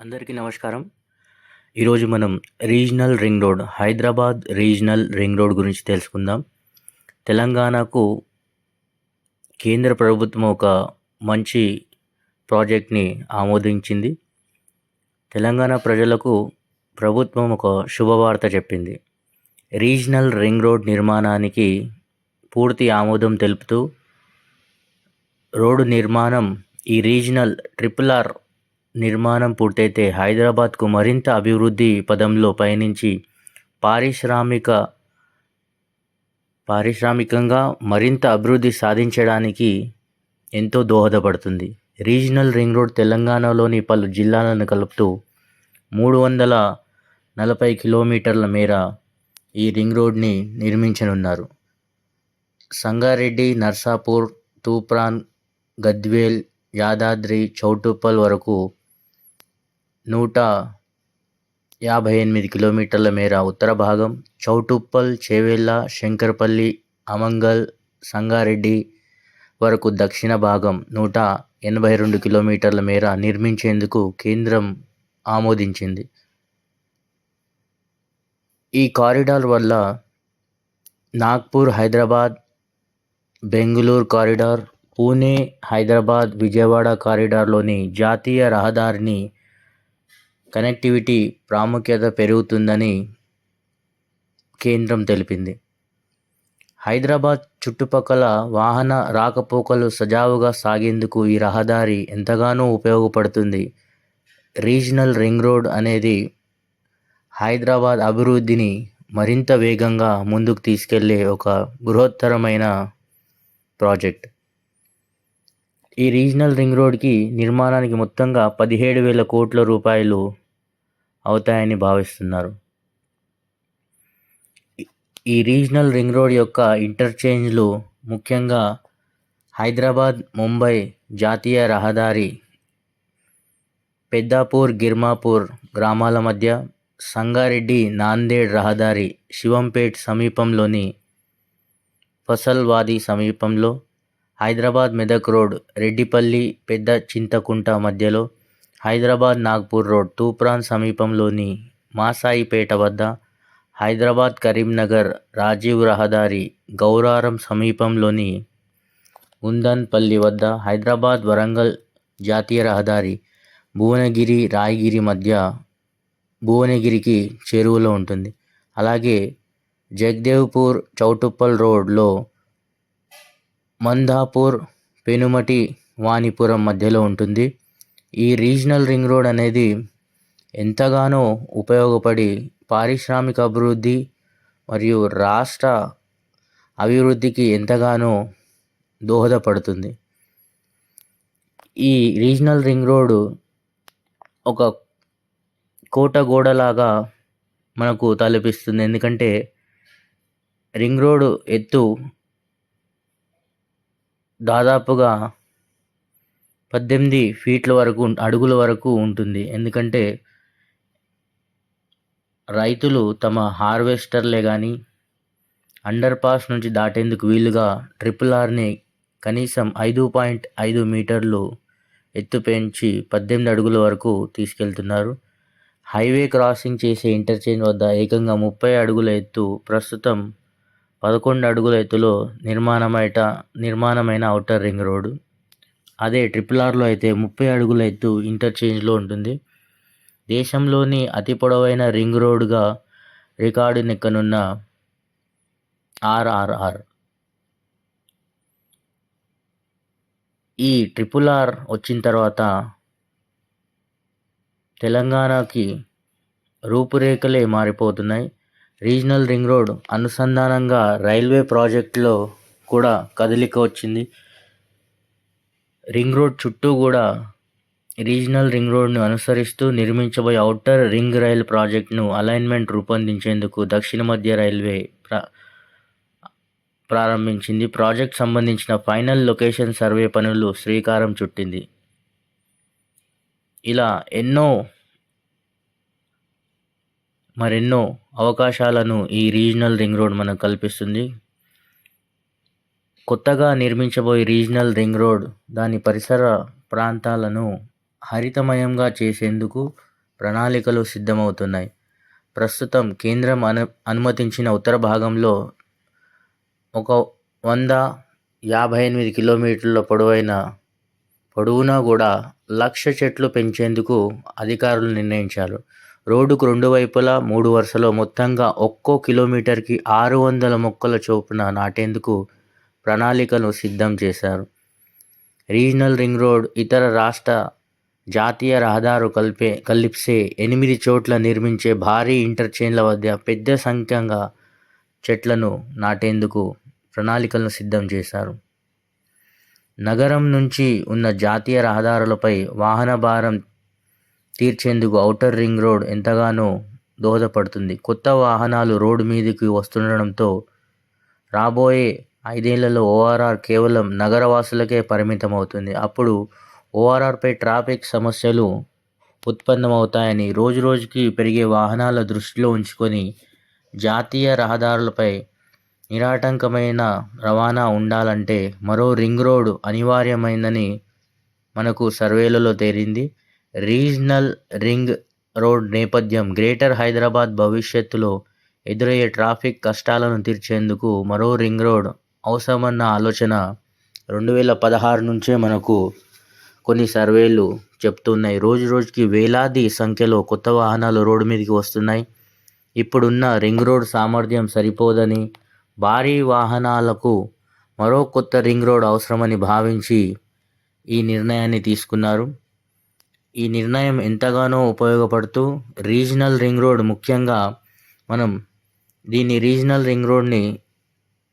అందరికీ నమస్కారం. ఈరోజు మనం regional ring road Hyderabad regional ring road గురించి తెలుసుకుందాం. తెలంగాణకు కేంద్ర ప్రభుత్వం ఒక మంచి ప్రాజెక్ట్ని ఆమోదించింది. తెలంగాణ ప్రజలకు ప్రభుత్వం ఒక శుభవార్త చెప్పింది. రీజనల్ రింగ్ రోడ్ నిర్మాణానికి పూర్తి ఆమోదం తెలుపుతూ రోడ్డు నిర్మాణం ఈ రీజనల్ ట్రిపుల్ ఆర్ నిర్మాణం పూర్తయితే హైదరాబాద్కు మరింత అభివృద్ధి పదంలో పయనించి పారిశ్రామిక పారిశ్రామికంగా మరింత అభివృద్ధి సాధించడానికి ఎంతో దోహదపడుతుంది. రీజనల్ రింగ్ రోడ్ తెలంగాణలోని పలు జిల్లాలను కలుపుతూ మూడు వందల నలభై కిలోమీటర్ల మేర ఈ రింగ్ రోడ్ని నిర్మించనున్నారు. సంగారెడ్డి నర్సాపూర్ తూప్రాన్ గద్వేల్ యాదాద్రి చౌటుప్పల్ వరకు నూట యాభై ఎనిమిది కిలోమీటర్ల మేర ఉత్తర భాగం చౌటుప్పల్ చేవెళ్ళ శంకరపల్లి అమంగల్ సంగారెడ్డి వరకు దక్షిణ భాగం నూట ఎనభై రెండు కిలోమీటర్ల మేర నిర్మించేందుకు కేంద్రం ఆమోదించింది. ఈ కారిడార్ వల్ల నాగ్పూర్ హైదరాబాద్ బెంగళూరు కారిడార్ పూణే హైదరాబాద్ విజయవాడ కారిడార్లోని జాతీయ రహదారిని కనెక్టివిటీ ప్రాముఖ్యత పెరుగుతుందని కేంద్రం తెలిపింది. హైదరాబాద్ చుట్టుపక్కల వాహన రాకపోకలు సజావుగా సాగేందుకు ఈ రహదారి ఎంతగానో ఉపయోగపడుతుంది. రీజనల్ రింగ్ రోడ్ అనేది హైదరాబాద్ అభివృద్ధిని మరింత వేగంగా ముందుకు తీసుకెళ్ళే ఒక బృహత్తరమైన ప్రాజెక్ట్. ఈ రీజనల్ రింగ్ రోడ్కి నిర్మాణానికి మొత్తంగా పదిహేడు వేల కోట్ల రూపాయలు అవుతాయని భావిస్తున్నారు. ఈ రీజనల్ రింగ్ రోడ్ యొక్క ఇంటర్చేంజ్లు ముఖ్యంగా హైదరాబాద్ ముంబై జాతీయ రహదారి పెద్దాపూర్ గిర్మాపూర్ గ్రామాల మధ్య సంగారెడ్డి నాందేడ్ రహదారి శివంపేట్ సమీపంలోని ఫసల్వాది సమీపంలో హైదరాబాద్ మెదక్ రోడ్ రెడ్డిపల్లి పెద్ద చింతకుంట మధ్యలో హైదరాబాద్ నాగ్పూర్ రోడ్ తూప్రాన్ సమీపంలోని మాసాయిపేట వద్ద హైదరాబాద్ కరీంనగర్ రాజీవ్ రహదారి గౌరారం సమీపంలోని ఉందన్పల్లి వద్ద హైదరాబాద్ వరంగల్ జాతీయ రహదారి భువనగిరి రాయగిరి మధ్య భువనగిరికి చేరువలో ఉంటుంది. అలాగే జగదేవ్పూర్ చౌటుప్పల్ రోడ్లో మందాపూర్ పెనుమటి వాణిపురం మధ్యలో ఉంటుంది. ఈ రీజనల్ రింగ్ రోడ్ అనేది ఎంతగానో ఉపయోగపడి పారిశ్రామిక అభివృద్ధి మరియు రాష్ట్ర అభివృద్ధికి ఎంతగానో దోహదపడుతుంది. ఈ రీజనల్ రింగ్ రోడ్డు ఒక కోట గోడలాగా మనకు తలపిస్తుంది. ఎందుకంటే రింగ్ రోడ్డు ఎత్తు దాదాపుగా పద్దెనిమిది ఫీట్ల వరకు అడుగుల వరకు ఉంటుంది. ఎందుకంటే రైతులు తమ హార్వెస్టర్లే కానీ అండర్ పాస్ నుంచి దాటేందుకు వీలుగా ట్రిపుల్ ఆర్ని కనీసం ఐదు పాయింట్ ఐదు మీటర్లు ఎత్తు పెంచి పద్దెనిమిది అడుగుల వరకు తీసుకెళ్తున్నారు. హైవే క్రాసింగ్ చేసే ఇంటర్చేంజ్ వద్ద ఏకంగా ముప్పై అడుగుల ఎత్తు ప్రస్తుతం పదకొండు అడుగుల ఎత్తులో నిర్మాణమైట నిర్మాణమైన ఔటర్ రింగ్ రోడ్డు. అదే ట్రిపుల్ ఆర్లో అయితే ముప్పై అడుగుల ఎత్తు ఇంటర్చేంజ్లో ఉంటుంది. దేశంలోని అతి పొడవైన రింగ్ రోడ్గా రికార్డు నెక్కనున్న ఆర్ఆర్ఆర్. ఈ ట్రిపుల్ ఆర్ వచ్చిన తర్వాత తెలంగాణకి రూపురేఖలే మారిపోతున్నాయి. రీజనల్ రింగ్ రోడ్ అనుసంధానంగా రైల్వే ప్రాజెక్టులో కూడా కదలిక వచ్చింది. రింగ్ రోడ్ చుట్టూ కూడా రీజనల్ రింగ్ రోడ్ను అనుసరిస్తూ నిర్మించబోయే ఔటర్ రింగ్ రైల్ ప్రాజెక్టును అలైన్మెంట్ రూపొందించేందుకు దక్షిణ మధ్య రైల్వే ప్రా ప్రారంభించింది. ప్రాజెక్ట్ సంబంధించిన ఫైనల్ లొకేషన్ సర్వే పనులు శ్రీకారం చుట్టింది. ఇలా ఎన్నో మరెన్నో అవకాశాలను ఈ రీజనల్ రింగ్ రోడ్ మనకు కల్పిస్తుంది. కొత్తగా నిర్మించబోయే రీజనల్ రింగ్ రోడ్ దాని పరిసర ప్రాంతాలను హరితమయంగా చేసేందుకు ప్రణాళికలు సిద్ధమవుతున్నాయి. ప్రస్తుతం కేంద్రం అను అనుమతించిన ఉత్తర భాగంలో ఒక వంద యాభై ఎనిమిది కిలోమీటర్ల పొడవైన పొడవునా కూడా లక్ష చెట్లు పెంచేందుకు అధికారులు నిర్ణయించారు. రోడ్డుకు రెండు వైపులా మూడు వరుసలో మొత్తంగా ఒక్కో కిలోమీటర్కి ఆరు వందల మొక్కల చొప్పున నాటేందుకు ప్రణాళికను సిద్ధం చేశారు. రీజనల్ రింగ్ రోడ్ ఇతర రాష్ట్ర జాతీయ రహదారు కలిపే కలిపిసే ఎనిమిది చోట్ల నిర్మించే భారీ ఇంటర్చేంజ్ల వద్ద పెద్ద సంఖ్యంగా చెట్లను నాటేందుకు ప్రణాళికలను సిద్ధం చేశారు. నగరం నుంచి ఉన్న జాతీయ రహదారులపై వాహన భారం తీర్చేందుకు ఔటర్ రింగ్ రోడ్ ఎంతగానో దోహదపడుతుంది. కొత్త వాహనాలు రోడ్డు మీదకి వస్తుండడంతో రాబోయే ఐదేళ్ళలో ఓఆర్ఆర్ కేవలం నగరవాసులకే పరిమితం అవుతుంది అప్పుడు ఓఆర్ఆర్పై ట్రాఫిక్ సమస్యలు ఉత్పన్నమవుతాయని రోజు రోజుకి పెరిగే వాహనాల దృష్టిలో ఉంచుకొని జాతీయ రహదారులపై నిరాటంకమైన రవాణా ఉండాలంటే మరో రింగ్ రోడ్ అనివార్యమైందని మనకు సర్వేలలో తేలింది. రీజనల్ రింగ్ రోడ్ నేపథ్యం గ్రేటర్ హైదరాబాద్ భవిష్యత్తులో ఎదురయ్యే ట్రాఫిక్ కష్టాలను తీర్చేందుకు మరో రింగ్ రోడ్ అవసరమన్న ఆలోచన రెండు వేల పదహారు నుంచే మనకు కొన్ని సర్వేలు చెప్తున్నాయి. రోజు రోజుకి వేలాది సంఖ్యలో కొత్త వాహనాలు రోడ్డు మీదకి వస్తున్నాయి. ఇప్పుడున్న రింగ్ రోడ్ సామర్థ్యం సరిపోదని భారీ వాహనాలకు మరో కొత్త రింగ్ రోడ్ అవసరమని భావించి ఈ నిర్ణయాన్ని తీసుకున్నారు. ఈ నిర్ణయం ఎంతగానో ఉపయోగపడుతూ రీజనల్ రింగ్ రోడ్ ముఖ్యంగా మనం దీన్ని రీజనల్ రింగ్ రోడ్ని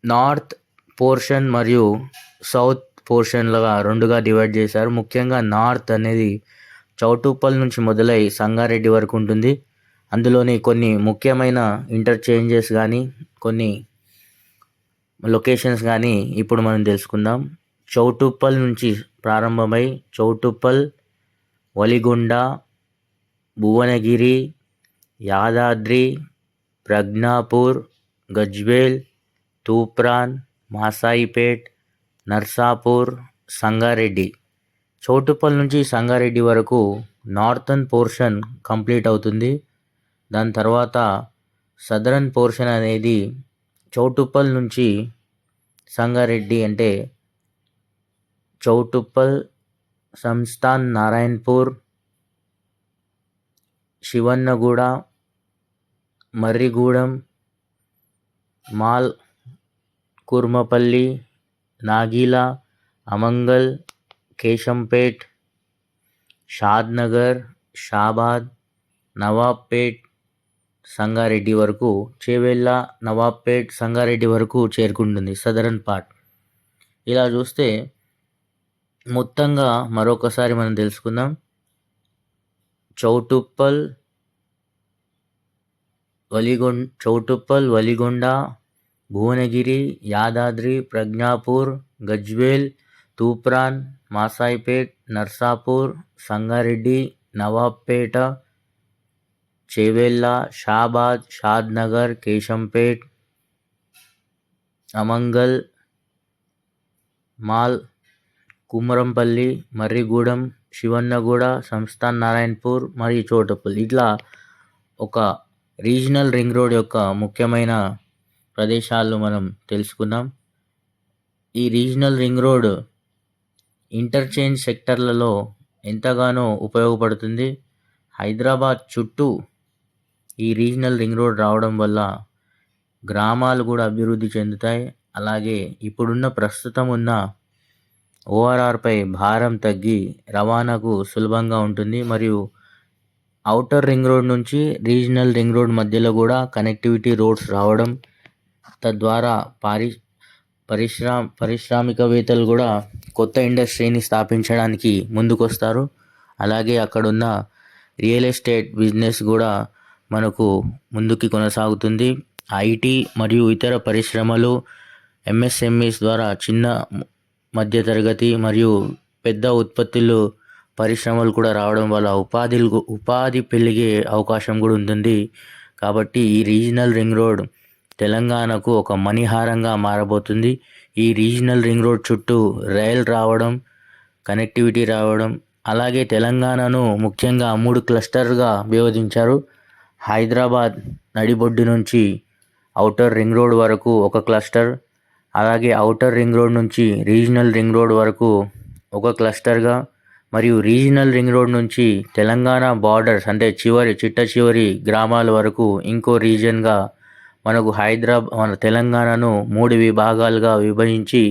నార్త్ పోర్షన్ మరియు సౌత్ పోర్షన్లుగా రెండుగా డివైడ్ చేశారు. ముఖ్యంగా నార్త్ అనేది చౌటుప్పల్ నుంచి మొదలై సంగారెడ్డి వరకు ఉంటుంది. అందులోని కొన్ని ముఖ్యమైన ఇంటర్చేంజెస్ కానీ కొన్ని లొకేషన్స్ కానీ ఇప్పుడు మనం తెలుసుకుందాం. చౌటుప్పల్ నుంచి ప్రారంభమై చౌటుప్పల్ వలిగొండ భువనగిరి యాదాద్రి ప్రజ్ఞాపూర్ గజ్వేల్ తూప్రాన్ మాసాయిపేట్ నర్సాపూర్ సంగారెడ్డి. చౌటుప్పల్ నుంచి సంగారెడ్డి వరకు నార్థన్ పోర్షన్ కంప్లీట్ అవుతుంది. దాని తర్వాత సదరన్ పోర్షన్ అనేది చౌటుప్పల్ నుంచి సంగారెడ్డి అంటే చౌటుప్పల్ సంస్థాన్ నారాయణపూర్ శివన్నగూడ మర్రిగూడెం మాల్ కుర్మపల్లి నాగీల అమంగల్ కేశంపేట్ షాద్నగర్ షాబాద్ నవాబ్పేట్ సంగారెడ్డి వరకు చేవెళ్ళ నవాబ్పేట్ సంగారెడ్డి వరకు చేరుకుంటుంది సదరన్ పార్ట్ ఇలా చూస్తే మొత్తంగా మరొకసారి మనం తెలుసుకుందాం. చౌటుప్పల్ వలిగొండ చౌటుప్పల్ వలిగొండ భువనగిరి యాదాద్రి ప్రజ్ఞాపూర్ గజ్వేల్ తూప్రాన్ మాసాయిపేట్ నర్సాపూర్ సంగారెడ్డి నవాబ్పేట చేవెళ్ళ షాబాద్ షాద్నగర్ కేశంపేట్ అమంగల్ మాల్ కుమ్మరంపల్లి మర్రిగూడెం శివన్నగూడ సంస్థాన్ నారాయణపూర్ మరియు చోటపల్లి. ఇట్లా ఒక రీజనల్ రింగ్ రోడ్ యొక్క ముఖ్యమైన ప్రదేశాలు మనం తెలుసుకున్నాం ఈ రీజనల్ రింగ్ రోడ్ ఇంటర్చేంజ్ సెక్టర్లలో ఎంతగానో ఉపయోగపడుతుంది. హైదరాబాద్ చుట్టూ ఈ రీజనల్ రింగ్ రోడ్ రావడం వల్ల గ్రామాలు కూడా అభివృద్ధి చెందుతాయి. అలాగే ఇప్పుడున్న ప్రస్తుతం ఉన్న ఓఆర్ఆర్పై భారం తగ్గి రవాణాకు సులభంగా ఉంటుంది. మరియు ఔటర్ రింగ్ రోడ్ నుంచి రీజనల్ రింగ్ రోడ్ మధ్యలో కూడా కనెక్టివిటీ రోడ్స్ రావడం తద్వారా పారి పరిశ్రా పారిశ్రామికవేత్తలు కూడా కొత్త ఇండస్ట్రీని స్థాపించడానికి ముందుకొస్తారు. అలాగే అక్కడున్న రియల్ ఎస్టేట్ బిజినెస్ కూడా మనకు ముందుకి కొనసాగుతుంది. ఐటీ మరియు ఇతర పరిశ్రమలు ఎంఎస్ఎంఈస్ ద్వారా చిన్న మధ్యతరగతి మరియు పెద్ద ఉత్పత్తులు పరిశ్రమలు కూడా రావడం వల్ల ఉపాధి ఉపాధి పెరిగే అవకాశం కూడా ఉంటుంది. కాబట్టి ఈ రీజనల్ రింగ్ రోడ్ తెలంగాణకు ఒక మణిహారంగా మారబోతుంది. ఈ రీజనల్ రింగ్ రోడ్ చుట్టూ రైల్ రావడం కనెక్టివిటీ రావడం అలాగే తెలంగాణను ముఖ్యంగా మూడు క్లస్టర్గా విభజించారు. హైదరాబాద్ నడిబొడ్డు నుంచి ఔటర్ రింగ్ రోడ్ వరకు ఒక క్లస్టర్ అలాగే ఔటర్ రింగ్ రోడ్ నుంచి రీజనల్ రింగ్ రోడ్ వరకు ఒక క్లస్టర్గా మరియు రీజనల్ రింగ్ రోడ్ నుంచి తెలంగాణ బార్డర్స్ అంటే చివరి చిట్ట చివరి గ్రామాల వరకు ఇంకో రీజన్గా మనకు హైదరాబాద్ మన తెలంగాణను మూడు విభాగాలుగా విభజించి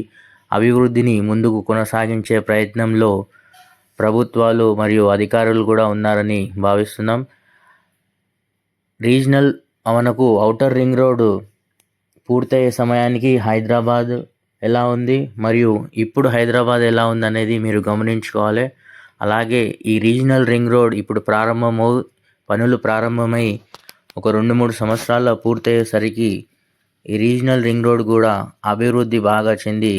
అభివృద్ధిని ముందుకు కొనసాగించే ప్రయత్నంలో ప్రభుత్వాలు మరియు అధికారులు కూడా ఉన్నారని భావిస్తున్నాం. రీజనల్ మనకు ఔటర్ రింగ్ రోడ్ పూర్తయ్యే సమయానికి హైదరాబాద్ ఎలా ఉంది మరియు ఇప్పుడు హైదరాబాద్ ఎలా ఉంది అనేది మీరు గమనించుకోవాలి. అలాగే ఈ రీజనల్ రింగ్ రోడ్ ఇప్పుడు ప్రారంభమవు పనులు ప్రారంభమై ఒక రెండు మూడు సంవత్సరాల్లో పూర్తయ్యేసరికి ఈ రీజనల్ రింగ్ రోడ్ కూడా అభివృద్ధి బాగా చెంది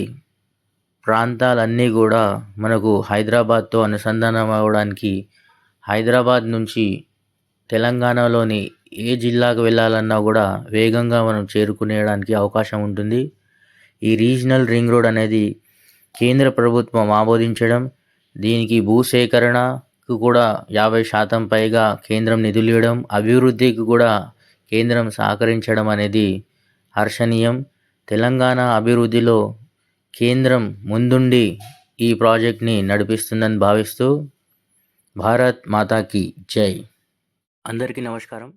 ప్రాంతాలన్నీ కూడా మనకు హైదరాబాద్తో అనుసంధానం అవ్వడానికి హైదరాబాద్ నుంచి తెలంగాణలోని ఏ జిల్లాకు వెళ్ళాలన్నా కూడా వేగంగా మనం చేరుకునేయడానికి అవకాశం ఉంటుంది. ఈ రీజనల్ రింగ్ రోడ్ అనేది కేంద్ర ప్రభుత్వం ఆమోదించడం దీనికి భూసేకరణ కూడా యాభై శాతం పైగా కేంద్రం నిధులు ఇవ్వడం అభివృద్ధికి కూడా కేంద్రం సహకరించడం అనేది హర్షణీయం. తెలంగాణ అభివృద్ధిలో కేంద్రం ముందుండి ఈ ప్రాజెక్ట్ని నడిపిస్తుందని భావిస్తూ భారత్ మాతాకి జై. అందరికీ నమస్కారం.